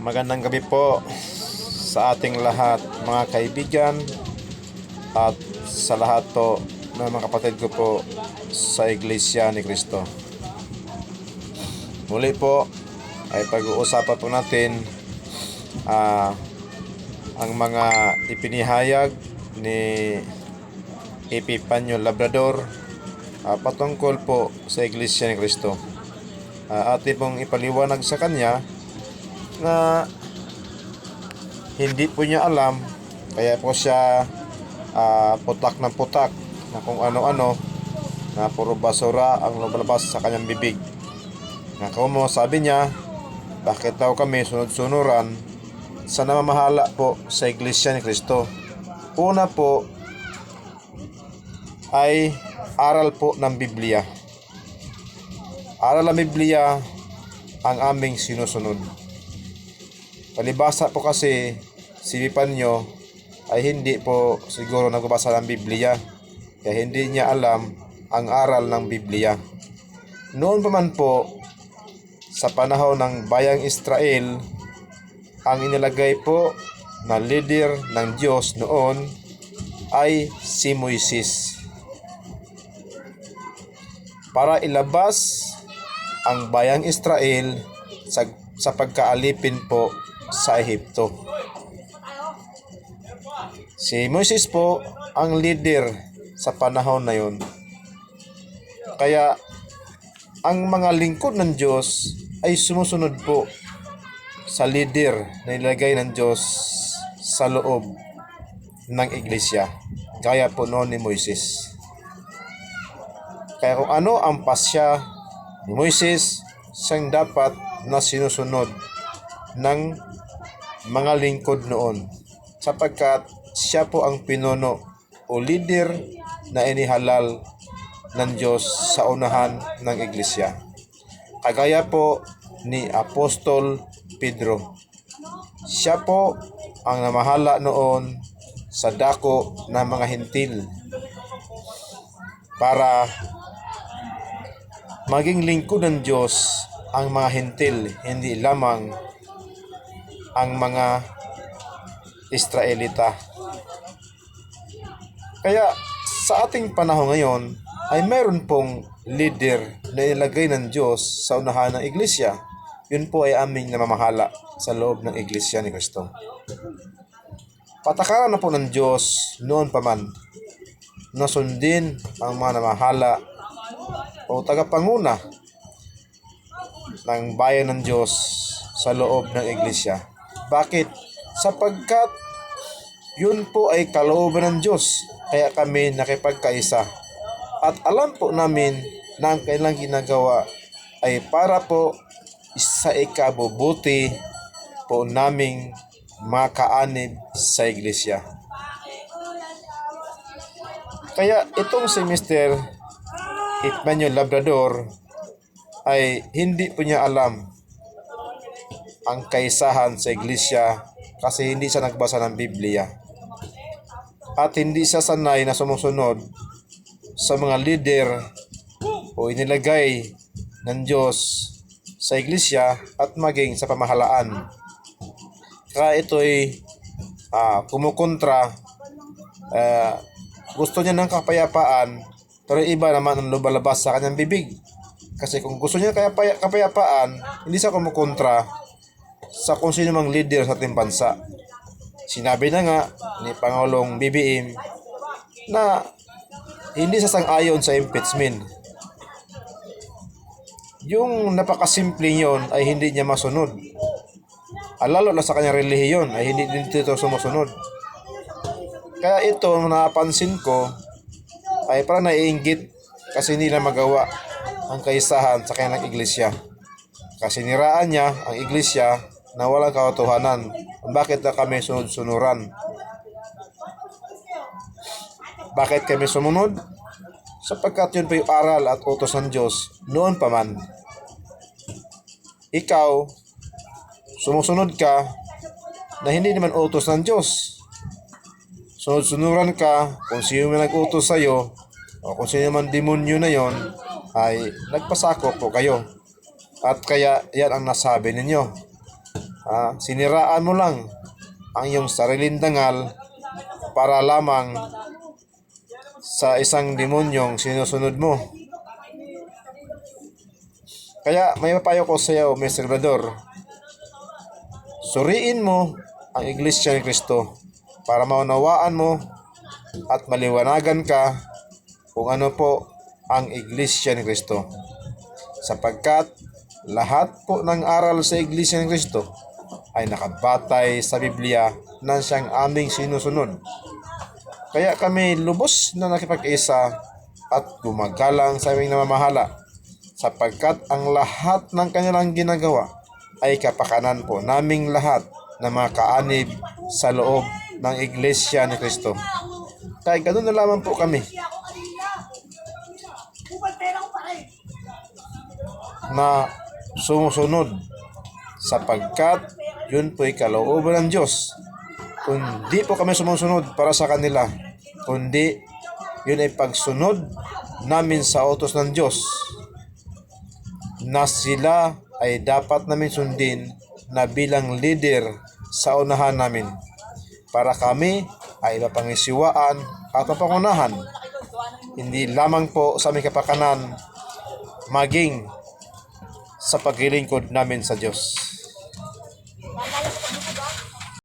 Magandang gabi po sa ating lahat mga kaibigan at sa lahat po ng mga kapatid ko po sa Iglesia ni Cristo. Muli po ay pag-uusapan po natin ah, ang mga ipinihayag ni Epipanyo Labrador ah, patungkol po sa Iglesia ni Cristo. Ah, atin pong ipaliwanag sa kanya na hindi po niya alam kaya po siya ah, putak ng putak na kung ano-ano na puro basura ang lumalabas sa kanyang bibig. Na kung mo sabi niya bakit daw kami sunod-sunuran sa namamahala po sa Iglesia ni Cristo? Una po ay aral po ng Biblia. Aral ng Biblia ang aming sinusunod Palibasa po kasi si Pipanyo ay hindi po siguro nagbabasa ng Biblia. Kaya hindi niya alam ang aral ng Biblia. Noon pa man po, sa panahon ng bayang Israel, ang inilagay po na leader ng Diyos noon ay si Moises. Para ilabas ang bayang Israel sa, sa pagkaalipin po sa Ehipto. Si Moses po ang leader sa panahon na yon. Kaya ang mga lingkod ng Diyos ay sumusunod po sa leader na ilagay ng Diyos sa loob ng iglesia. Gaya po noon ni Moises. Kaya kung ano ang pasya ni Moises, siyang dapat na sinusunod ng mga lingkod noon sapagkat siya po ang pinuno o leader na inihalal ng Diyos sa unahan ng iglesia. Kagaya po ni Apostol Pedro. Siya po ang namahala noon sa dako ng mga hintil para maging lingkod ng Diyos ang mga hintil, hindi lamang ang mga Israelita. Kaya sa ating panahon ngayon ay meron pong leader na ilagay ng Diyos sa unahan ng iglesia. Yun po ay aming namamahala sa loob ng iglesia ni Kristo. Patakaran na po ng Diyos noon pa man na sundin ang mga namahala o tagapanguna ng bayan ng Diyos sa loob ng iglesia. Bakit? Sapagkat yun po ay kalooban ng Diyos. Kaya kami nakipagkaisa. At alam po namin na ang kailang ginagawa ay para po sa ikabubuti po naming makaanib sa iglesia. Kaya itong si Mr. Itmanyo Labrador ay hindi po niya alam ang kaisahan sa iglesia kasi hindi siya nagbasa ng Biblia. At hindi siya sanay na sumusunod sa mga leader o inilagay ng Diyos sa iglesia at maging sa pamahalaan. Kaya ito ay ah, kumukontra ah, gusto niya ng kapayapaan pero iba naman ang lumalabas sa kanyang bibig. Kasi kung gusto niya kapayapaan, hindi siya kumukontra sa kung sino mang leader sa ating bansa. Sinabi na nga ni Pangulong BBM na hindi sasang-ayon sa impeachment. Yung napakasimple yon ay hindi niya masunod. Ah, Lalo na sa kanyang relihiyon ay hindi din dito sumusunod. Kaya ito, napansin ko, ay parang naiinggit kasi na magawa ang kaisahan sa kanyang iglesia. Kasi niraan niya ang iglesia na walang katotohanan. Bakit na kami sunod-sunuran? Bakit kami sumunod? Sapagkat yun pa yung aral at utos ng Diyos noon pa man. Ikaw, sumusunod ka na hindi naman utos ng Diyos. Sunod-sunuran ka kung sino man nag-utos sa'yo o kung sino man demonyo na yon ay nagpasako po kayo. At kaya yan ang nasabi ninyo. Ah, siniraan mo lang ang iyong sariling dangal para lamang sa isang demonyong sinusunod mo. Kaya may mapayo ko sa iyo, Mr. Salvador. Suriin mo ang Iglesia ni Kristo para maunawaan mo at maliwanagan ka kung ano po ang Iglesia ni Kristo. Sapagkat lahat po ng aral sa Iglesia ni Kristo ay nakabatay sa Biblia na siyang aming sinusunod. Kaya kami lubos na nakipag-isa at gumagalang sa aming namamahala sapagkat ang lahat ng kanilang ginagawa ay kapakanan po naming lahat na mga kaanib sa loob ng Iglesia ni Kristo. Kaya ganun na lamang po kami na sumusunod sapagkat yun po'y kalooban ng Diyos. Kung di po kami sumusunod para sa kanila, kundi yun ay pagsunod namin sa utos ng Diyos na sila ay dapat namin sundin na bilang leader sa unahan namin para kami ay mapangisiwaan at mapangunahan hindi lamang po sa aming kapakanan maging sa paglilingkod namin sa Diyos.